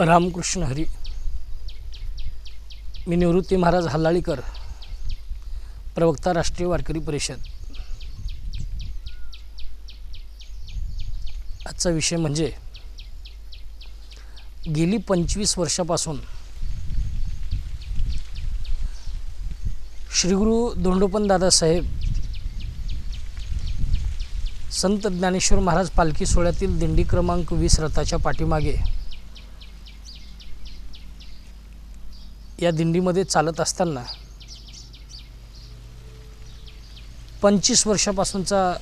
रामकृष्ण हरी. मी निवृत्ती महाराज हल्लाळीकर प्रवक्ता राष्ट्रीय वारकरी परिषद. आजचा विषय म्हणजे गेली पंचवीस वर्षापासून श्रीगुरु दोंडोपन दादासाहेब संत ज्ञानेश्वर महाराज पालखी सोहळ्यातील दिंडी क्रमांक वीस रथाच्या पाठीमागे या दिंडीमध्ये चालत असताना पंचवीस वर्षापासूनचा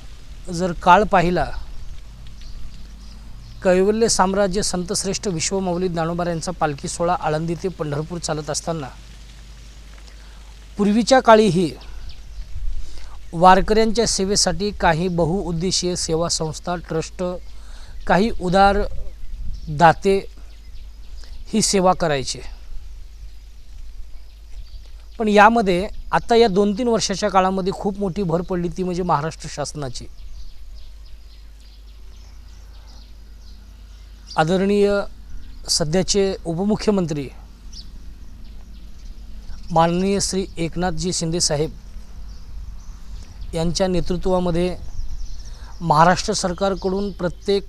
जर काळ पाहिला कैवल्य साम्राज्य संतश्रेष्ठ विश्वमौली ज्ञानोबा यांचा पालखी सोहळा आळंदी ते पंढरपूर चालत असताना पूर्वीच्या काळीही वारकऱ्यांच्या सेवेसाठी काही बहुउद्देशीय सेवा संस्था ट्रस्ट काही उदार दाते ही सेवा करायचे. पण यामध्ये आता या दोन तीन वर्षाच्या काळामध्ये खूप मोठी भर पडली ती म्हणजे महाराष्ट्र शासनाची. आदरणीय सध्याचे उपमुख्यमंत्री माननीय श्री एकनाथजी शिंदे साहेब यांच्या नेतृत्वामध्ये महाराष्ट्र सरकारकडून प्रत्येक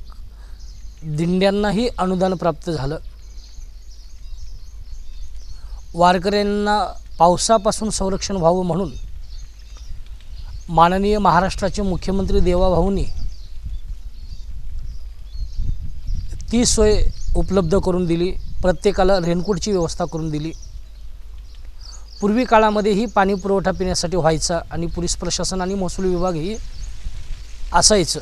दिंड्यांनाही अनुदान प्राप्त झालं. वारकऱ्यांना पावसापासून संरक्षण व्हावं म्हणून माननीय महाराष्ट्राचे मुख्यमंत्री देवाभाऊंनी ती सोय उपलब्ध करून दिली प्रत्येकाला रेनकोटची व्यवस्था करून दिली. पूर्वी काळामध्येही पाणी पुरवठा पिण्यासाठी व्हायचा आणि पोलीस प्रशासन आणि महसूल विभागही असायचं.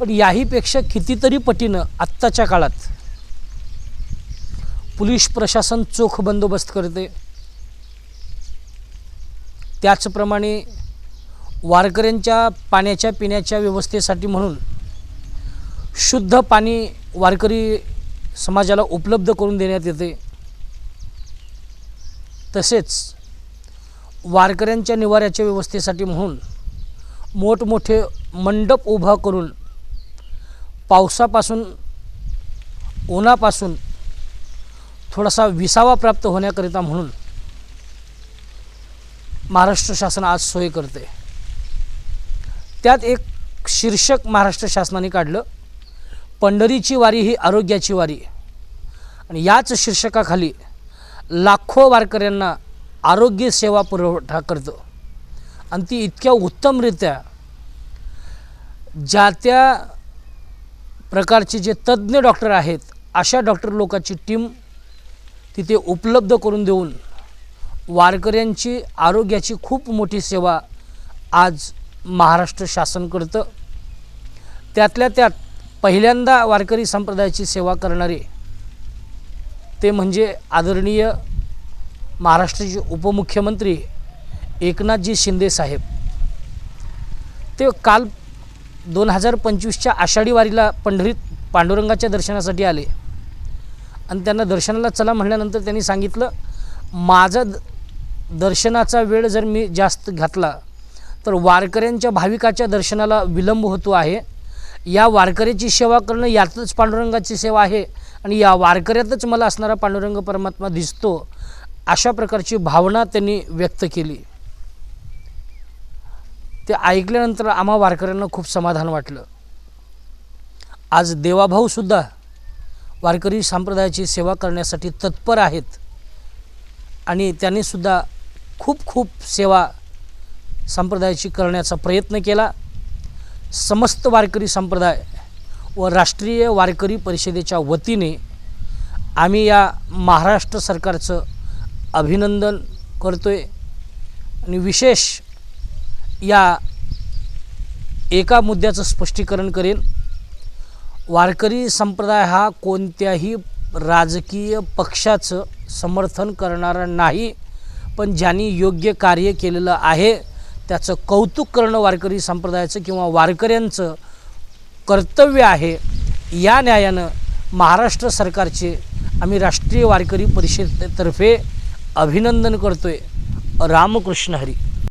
पण याहीपेक्षा कितीतरी पटीनं आत्ताच्या काळात पोलीस प्रशासन चोख बंदोबस्त करते त्याचप्रमाणे वारकऱ्यांच्या पाण्याच्या पिण्याच्या व्यवस्थेसाठी म्हणून शुद्ध पाणी वारकरी समाजाला उपलब्ध करून देण्यात येते. तसेच वारकऱ्यांच्या निवाऱ्याच्या व्यवस्थेसाठी म्हणून मोठमोठे मंडप उभा करून पावसापासून उन्हापासून थोडासा विसावा प्राप्त होण्याकरिता म्हणून महाराष्ट्र शासन आज सोय करते त्यात एक शीर्षक महाराष्ट्र शासनाने काढलं पंढरीची वारी ही आरोग्याची वारी. आणि याच शीर्षकाखाली लाखो वारकऱ्यांना आरोग्य सेवा पुरवठा करतो. आणि ती इतक्या उत्तमरित्या ज्या त्या प्रकारचे जे तज्ज्ञ डॉक्टर आहेत अशा डॉक्टर लोकांची टीम तिथे उपलब्ध करून देऊन वारकऱ्यांची आरोग्याची खूप मोठी सेवा आज महाराष्ट्र शासन करतं. त्यातल्या त्यात पहिल्यांदा वारकरी संप्रदायाची सेवा करणारे ते म्हणजे आदरणीय महाराष्ट्राचे उपमुख्यमंत्री एकनाथजी शिंदे साहेब. ते काल दोन हजार पंचवीसच्या आषाढी वारीला पंढरीत पांडुरंगाच्या दर्शनासाठी आले. आणि त्यांना दर्शनाला चला म्हणल्यानंतर त्यांनी सांगितलं माझं द- दर्शनाचा वेळ जर मी जास्त घातला तर वारकऱ्यांच्या भाविकाच्या दर्शनाला विलंब होतो आहे. या वारकऱ्याची सेवा करणं यातच पांडुरंगाची सेवा आहे आणि या वारकऱ्यातच मला असणारा पांडुरंग परमात्मा दिसतो अशा प्रकारची भावना त्यांनी व्यक्त केली. ते ऐकल्यानंतर आम्हा वारकऱ्यांना खूप समाधान वाटलं. आज देवाभाऊसुद्धा वारकरी संप्रदायाची सेवा करण्यासाठी तत्पर आहेत आणि त्यांनीसुद्धा खूप खूप सेवा संप्रदायाची करण्याचा प्रयत्न केला. समस्त वारकरी संप्रदाय व राष्ट्रीय वारकरी परिषदेच्या वतीने आम्ही या महाराष्ट्र सरकारचं अभिनंदन करतो आहे आणि विशेष या एका मुद्द्याचं स्पष्टीकरण करेन. वारकरी संप्रदाय हा कोणत्याही राजकीय पक्षाचं समर्थन करणारा नाही. पण ज्यांनी योग्य कार्य केलेलं आहे त्याचं कौतुक करणं वारकरी संप्रदायाचं किंवा वारकऱ्यांचं कर्तव्य आहे या न्यायानं महाराष्ट्र सरकारचे आम्ही राष्ट्रीय वारकरी परिषदेतर्फे अभिनंदन करतोय. रामकृष्ण हरी.